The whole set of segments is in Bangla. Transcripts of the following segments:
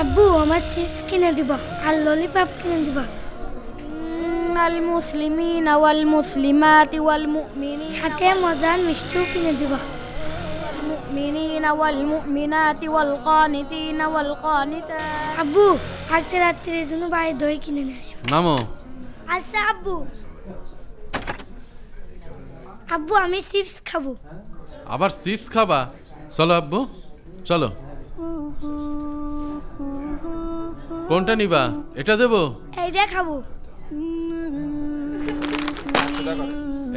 আব্বু আমার চিপস কিনে দিব আর ললিপপ কিনে দিব إن المسلمين والمسلمات والمؤمنين সাথে মজার মিষ্টিও কিনে দিব والمؤمنين والمؤمنات والقانتين والقانتات আব্বু আজকে রাত্রির জন্য বাড়ি দই কিনে নিয়ে আসবো নামো আচ্ছা আব্বু আব্বু আমি চিপস খাবো আবার চিপস খাবা চলো আব্বু চলো কোনটা নিবা? এটা দেবো? এইটা খাব।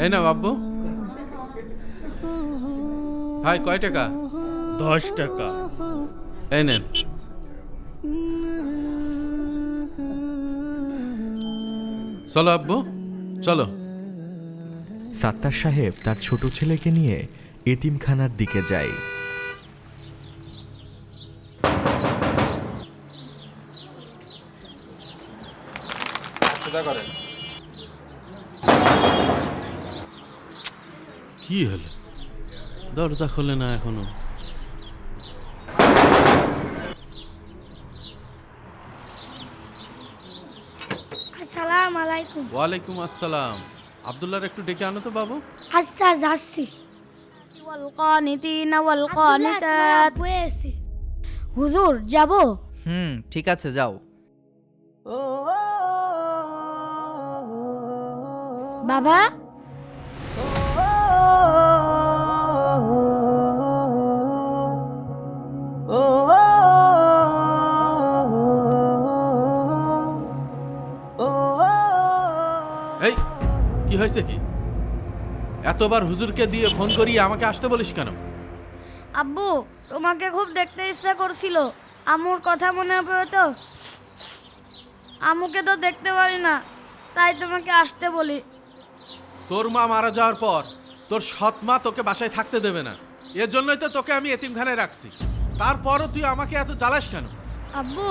এই না আব্বু। ভাই কয় টাকা? দশ টাকা। এই নেন। চলো আব্বু চলো। সাত্তার সাহেব তার ছোট ছেলেকে নিয়ে এতিমখানার দিকে যায়। কি হলো দরজা খোলে না এখনো আসসালাম আলাইকুম ওয়ালাইকুম আসসালাম আবদুল্লাহর একটু ডেকে আনো তো বাবু আচ্ছা যাচ্ছি والقانتين আব্দুল্লাহ, তোমার والقانتات আব্বু এসে হুজুর যাব হুম ঠিক আছে যাও বাবা? এই কি হয়েছে কি? এতবার হুজুরকে দিয়ে ফোন করিয়ে আমাকে আসতে বলিস কেন? আব্বু তোমাকে খুব দেখতে ইচ্ছা করছিল। আমুর কথা মনে পড়ে তো। আমুকে তো দেখতে পারি না তাই তোমাকে আসতে বলি। তোর মা মারা যাওয়ার পর তোর সৎ মা তোকে বাসায় থাকতে দেবে না। এর জন্যই তো তোকে আমি এতিমখানায় রাখছি। তারপরও তুই আমাকে এত জ্বালাস কেন? আব্বু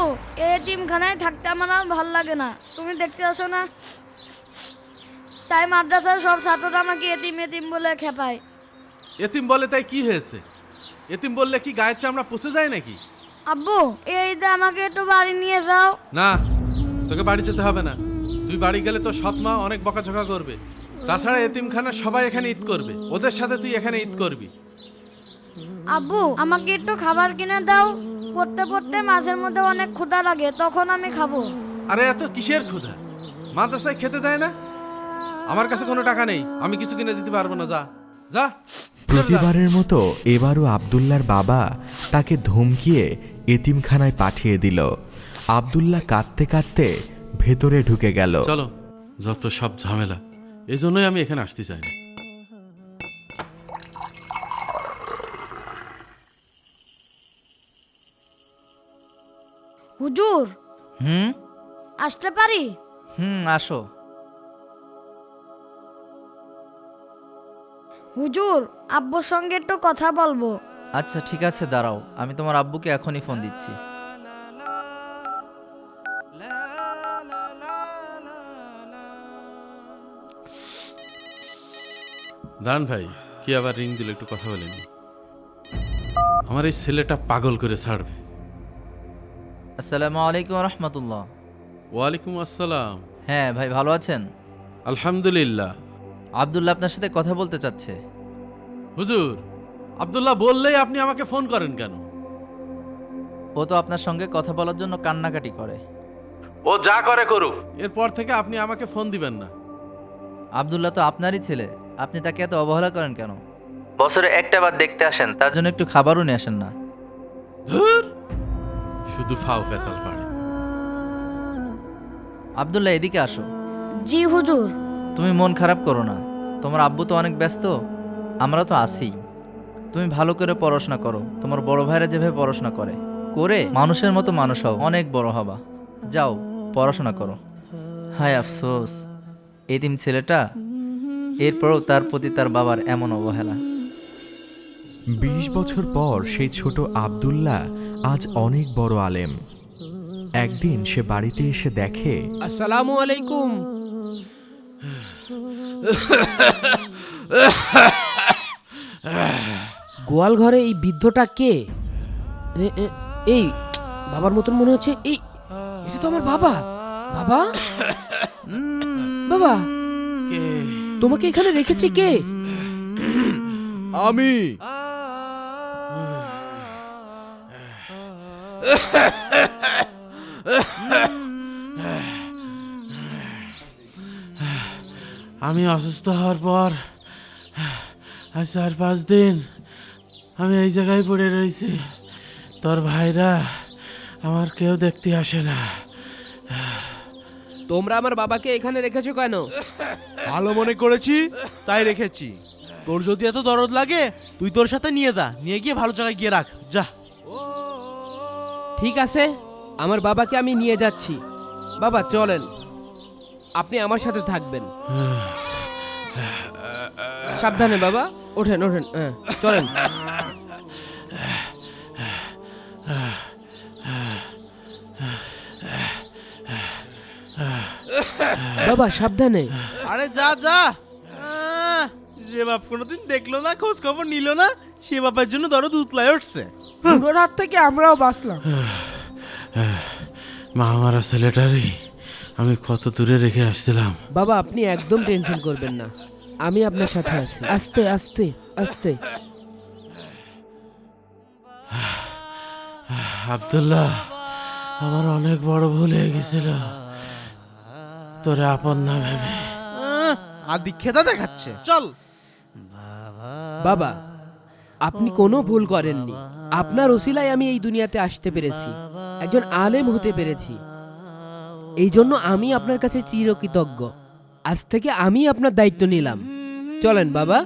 এই টিমখানায় থাকতে আমার আর ভালো লাগে না। তুমি দেখতে আসো না। তাই মাদ্রাসার সব ছাত্ররা আমাকে এতিম এতিম বলে খেপায়। এতিম বলে তাই কি হয়েছে? এতিম বললে কি গায়ের চামড়া পুষে যায় নাকি? আব্বু এই ঈদে আমাকে একটু বাড়ি নিয়ে যাও। না তোকে বাড়ি যেতে হবে না। তুই বাড়ি গেলে তোর সৎ মা অনেক বকাঝকা করবে। তাছাড়া এতিমখানা সবাই এখানে ঈদ করবে। ওদের সাথে তুই এখানে ঈদ করবি। আব্বু আমাকে একটু খাবার কিনে দাও। পড়তে পড়তে মাঝের মধ্যে অনেক ক্ষুধা লাগে তখন আমি খাব। আরে এত কিসের ক্ষুধা? মাদ্রাসায় খেতে দেয় না? আমার কাছে কোনো টাকা নেই আমি কিছু কিনে দিতে পারব না যা। যা। প্রতিবারের মতো এবারও আবদুল্লার বাবা তাকে ধমকিয়ে এতিমখানায় পাঠিয়ে দিল। আবদুল্লাহ কাঁদতে কাঁদতে ভেতরে ঢুকে গেল। চলো যত সব ঝামেলা। এই জন্যই আমি এখানে আসতে চাই না। হুজুর। হুম? আসতে পারি? হুম আসো। হুজুর আব্বুর সঙ্গে একটু কথা বলব। আচ্ছা ঠিক আছে দাঁড়াও। আমি তোমার আব্বুকে এখনই ফোন দিচ্ছি। দাঁড়ান ভাই কি আবার রিং দিল একটু কথা বলেনি। আমার এই ছেলেটা পাগল করে ছাড়বে। আসসালামু আলাইকুম রহমতুল্লাহ। ওয়ালাইকুম আসসালাম। হ্যাঁ ভাই ভালো আছেন? আলহামদুলিল্লাহ। আবদুল্লাহ আপনার সাথে কথা বলতে চাচ্ছে। হুজুর আব্দুল্লাহ বললেই আপনি আমাকে ফোন করেন কেন? ও তো আপনার সঙ্গে কথা বলার জন্য কান্নাকাটি করে। ও যা করে করুক এরপর থেকে আপনি আমাকে ফোন দিবেন না। আবদুল্লাহ তো আপনারই ছেলে। আপনি তাকে এত অবহেলা করেন কেন? বছরে একটা বার দেখতে আসেন তার জন্য একটু খাবারও নিয়ে আসেন না। ধুর! শুধু ফাও ফেসাল পাড়ে আবদুল্লাহ এদিকে আসো। জি হুজুর। তুমি মন খারাপ করো না। তোমার আব্বু তো অনেক ব্যস্ত আমরা তো আছি। তুমি ভালো করে পড়াশোনা করো। তোমার বড় ভাইরা যেভাবে পড়াশোনা করে করে মানুষের মতো মানুষ হও অনেক বড় হবা। যাও পড়াশোনা করো। হায় আফসোস এদিন ছেলেটা এরপরও তার প্রতি তার বাবার এমন অবহেলা। বিশ বছর পর সেই ছোট আবদুল্লাহ আজ অনেক বড় আলেম। একদিন সে বাড়িতে এসে দেখে আসসালামু আলাইকুম। গোয়াল ঘরে এই বৃদ্ধটা কে? এ- এ- এই বাবার মতন মনে হচ্ছে এই এটা তো আমার বাবা। বাবা? বাবা? তোমাকে এখানে রেখেছি কে? আমি। আমি অসুস্থ হওয়ার পর, আজ চার পাঁচ দিন আমি এই জায়গায় পড়ে রয়েছি। তোর ভাইরা আমার কেউ দেখতে আসে না। তোমরা আমার বাবাকে এখানে রেখেছো কেন? ভালো মনে করেছি তাই রেখেছি। তোর যদি এত দরদ লাগে তুই তোর সাথে নিয়ে যা নিয়ে গিয়ে ভালো জায়গায় গিয়ে রাখ। যা। ঠিক আছে আমার বাবাকে আমি নিয়ে যাচ্ছি। বাবা চলেন। আপনি আমার সাথে থাকবেন। সাবধানে বাবা। ওঠেন ওঠেন হ্যাঁ, চলেন। বাবা সাবধানে। আরে যা যা। আহ, যে বাপ কোনোদিন দেখল না খোঁজ খবর নিল না সে বাপের জন্য দরদ উতলায় উঠছে। বুড়োর হাত থেকে আমরাও বাঁচলাম। মা মারা ছেলেটারই আমি কত দূরে রেখে আসছিলাম। বাবা আপনি একদম টেনশন করবেন না। আমি আপনার সাথে আছি। আস্তে আস্তে আস্তে। আব্দুল্লাহ আমার অনেক বড় ভুল হয়ে গেছিল। তোরে আপন না ভেবে। আদি আর দেখাচ্ছে। চল। বাবা আপনি কোনো ভুল করেননি। আপনার ওসিলায় আমি এই দুনিয়াতে আসতে পেরেছি। একজন আলেম হতে পেরেছি। এই জন্য আমি আপনার কাছে চিরকৃতজ্ঞ। আজ থেকে আমি আপনার দায়িত্ব নিলাম। চলেন বাবা।